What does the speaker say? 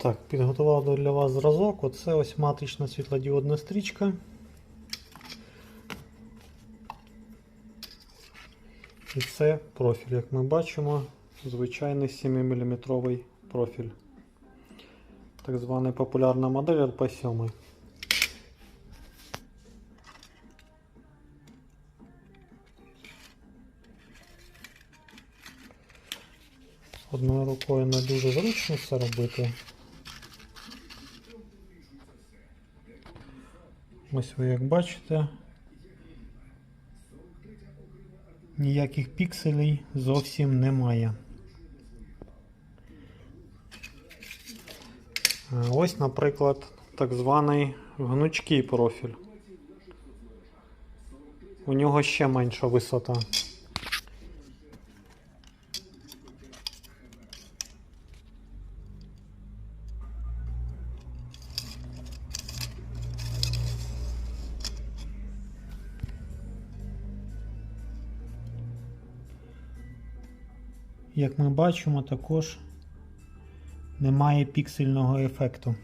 Так, підготував для вас зразок. Оце ось матрична світлодіодна стрічка. І це профіль, як ми бачимо, звичайний 7-мм профіль. Так звана популярна модель RP7. Одною рукою не дуже зручно це робити. Ось ви як бачите, ніяких пікселей зовсім немає. Ось, наприклад, так званий гнучкий профіль. У нього ще менша висота. Як ми бачимо, також немає піксельного ефекту.